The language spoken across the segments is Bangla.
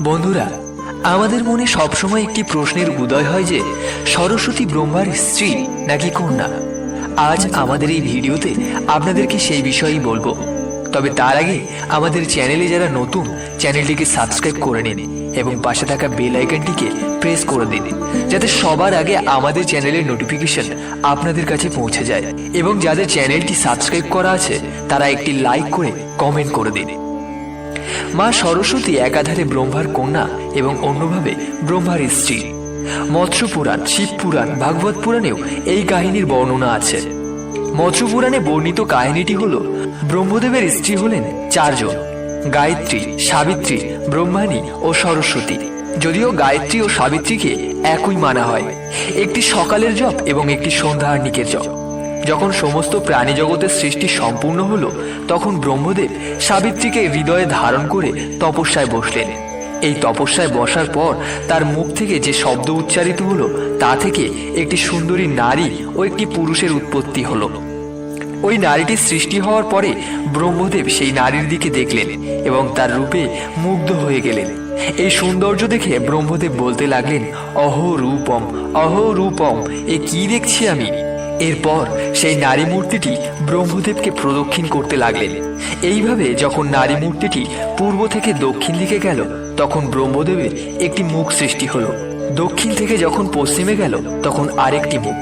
বন্ধুরা, আমাদের মনে সবসময় একটি প্রশ্নের উদয় হয় যে, সরস্বতী ব্রহ্মার স্ত্রী নাকি কন্যা? আজ আমাদের এই ভিডিওতে আপনাদেরকে সেই বিষয়েই বলব। তবে তার আগে আমাদের চ্যানেলে যারা নতুন, চ্যানেলটিকে সাবস্ক্রাইব করে নিন এবং পাশে থাকা বেল আইকনটিকে প্রেস করে দিন, যাতে সবার আগে আমাদের চ্যানেলের নোটিফিকেশন আপনাদের কাছে পৌঁছে যায়। এবং যাদের চ্যানেলটি সাবস্ক্রাইব করা আছে, তারা একটি লাইক করে কমেন্ট করে দিন। মা সরস্বতী একাধারে ব্রহ্মার কন্যা এবং অন্যভাবে ব্রহ্মার স্ত্রী। মৎস্য পুরাণ শিব পুরাণ ভাগবত পুরাণেও এই কাহিনীর বর্ণনা আছে। মৎস্য পুরাণে বর্ণিত কাহিনীটি হল, ব্রহ্মদেবের স্ত্রী হলেন চারজন, গায়ত্রী, সাবিত্রী, ব্রহ্মাণী ও সরস্বতী। যদিও গায়ত্রী ও সাবিত্রীকে একই মানা হয়। একটি সকালের জপ এবং একটি সন্ধ্যার্নিকের জপ। যখন সমস্ত প্রাণী জগতের সৃষ্টি সম্পূর্ণ হলো, তখন ব্রহ্মদেব সাবিত্রীকে হৃদয়ে ধারণ করে তপস্যায় বসলেন। এই তপস্যায় বসার পর তার মুখ থেকে যে শব্দ উচ্চারিত হলো, তা থেকে একটি সুন্দরী নারী ও একটি পুরুষের উৎপত্তি হলো। ওই নারীটির সৃষ্টি হওয়ার পরে ব্রহ্মদেব সেই নারীর দিকে দেখলেন এবং তার রূপে মুগ্ধ হয়ে গেলেন। এই সৌন্দর্য দেখে ব্রহ্মদেব বলতে লাগলেন অহ রূপম অহ রূপম এ কি দেখছি আমি? এরপর সেই নারী মূর্তিটি ব্রহ্মদেবকে প্রদক্ষিণ করতে লাগলেন। এইভাবে যখন নারী মূর্তিটি পূর্ব থেকে দক্ষিণ দিকে গেল, তখন ব্রহ্মদেবের একটি মুখ সৃষ্টি হলো। দক্ষিণ থেকে যখন পশ্চিমে গেল, তখন আরেকটি মুখ।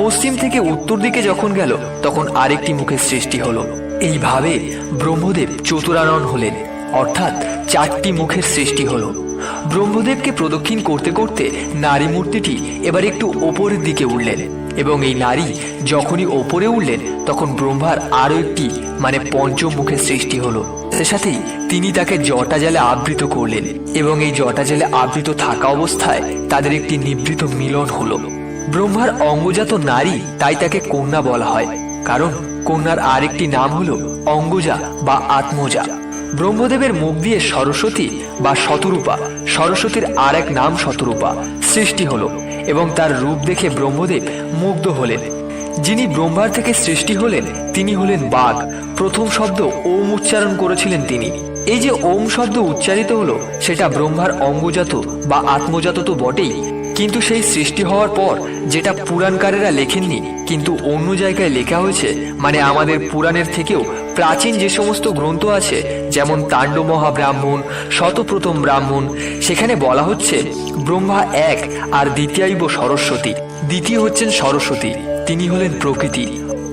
পশ্চিম থেকে উত্তর দিকে যখন গেল, তখন আরেকটি মুখের সৃষ্টি হলো। এইভাবে ব্রহ্মদেব চতুরানন হলেন। অর্থাৎ চারটি মুখের সৃষ্টি হলো। ব্রহ্মদেবকে প্রদক্ষিণ করতে করতে নারী মূর্তিটি এবার একটু ওপরের দিকে উঠলেন এবং এই নারী যখনই ওপরে উঠলেন, তখন ব্রহ্মার আরও একটি মানে পঞ্চম মুখের সৃষ্টি হলো। সাথে সাথেই তিনি তাকে জটা জালে আবৃত করলেন এবং এই জটা জালে আবৃত থাকা অবস্থায় তাদের একটি নিবৃত মিলন হলো। ব্রহ্মার অঙ্গজাত নারী তাই তাকে কন্যা বলা হয়। কারণ কন্যার আরেকটি নাম হলো অঙ্গজা বা আত্মজা। ব্রহ্মদেবের মুখ দিয়ে সরস্বতী বা শতরূপা, সরস্বতীর আর এক নাম শতরূপা সৃষ্টি হলো এবং তার রূপ দেখে ব্রহ্মদেব মুগ্ধ হলেন। যিনি ব্রহ্মার থেকে সৃষ্টি হলেন, তিনি হলেন বাঘ। প্রথম শব্দ ওম উচ্চারণ করেছিলেন তিনি। এই যে ওম শব্দ উচ্চারিত হলো, সেটা ব্রহ্মার অঙ্গজাত বা আত্মজাত তো বটেই কিন্তু সেই সৃষ্টি হওয়ার পর যেটা পুরাণকারেরা লেখেননি, কিন্তু অন্য জায়গায় লেখা হয়েছে মানে আমাদের পুরাণের থেকেও প্রাচীন যে সমস্ত গ্রন্থ আছে, যেমন তাণ্ড মহাব্রাহ্মণ শতপ্রথম ব্রাহ্মণ, সেখানে বলা হচ্ছে ব্রহ্মা এক আর দ্বিতীয়ব সরস্বতী। দ্বিতীয় হচ্ছেন সরস্বতী, তিনি হলেন প্রকৃতি।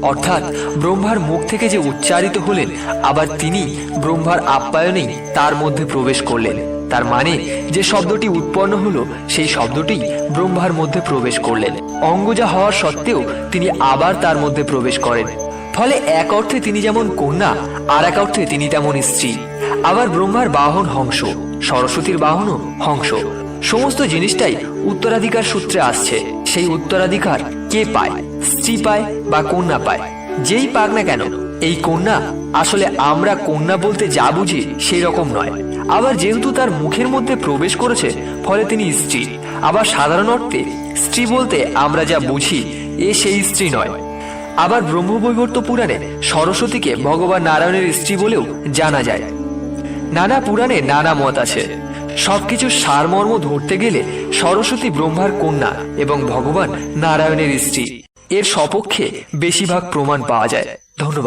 অর্থাৎ ব্রহ্মার মুখ থেকে যে উচ্চারিত হলেন, আবার তিনি ব্রহ্মার আপ্যায়নেই তার মধ্যে প্রবেশ করলেন। তার মানে যে শব্দটি উৎপন্ন হলো, সেই শব্দটি ব্রহ্মার মধ্যে প্রবেশ করলেন। অঙ্গজা হওয়ার সত্ত্বেও তিনি আবার তার মধ্যে প্রবেশ করেন। ফলে এক অর্থে তিনি যেমন কন্যা, আর এক অর্থে তিনি তেমন স্ত্রী। আবার ব্রহ্মার বাহন হংস, সরস্বতীর বাহনও হংস। সমস্ত জিনিসটাই উত্তরাধিকার সূত্রে আসছে। সেই উত্তরাধিকার কে পায়? স্ত্রী পায় বা কন্যা পায়? যেই পাক না কেন, এই কন্যা আসলে আমরা কন্যা বলতে যা বুঝি সেই রকম নয়। আবার যেহেতু তার মুখের মধ্যে প্রবেশ করেছে, ফলে তিনি স্ত্রী। আবার সাধারণ অর্থে, স্ত্রী বলতে আমরা যা বুঝি, এ সেই স্ত্রী নয়। আবার ব্রহ্মবৈবর্ত পুরাণে সরস্বতীকে ভগবান নারায়ণের স্ত্রী বলেও জানা যায়। নানা পুরাণে নানা মত আছে। সবকিছুর সারমর্ম ধরতে গেলে সরস্বতী ব্রহ্মার কন্যা এবং ভগবান নারায়ণের স্ত্রী। এর সপক্ষে বেশিরভাগ প্রমাণ পাওয়া যায়। ধন্যবাদ।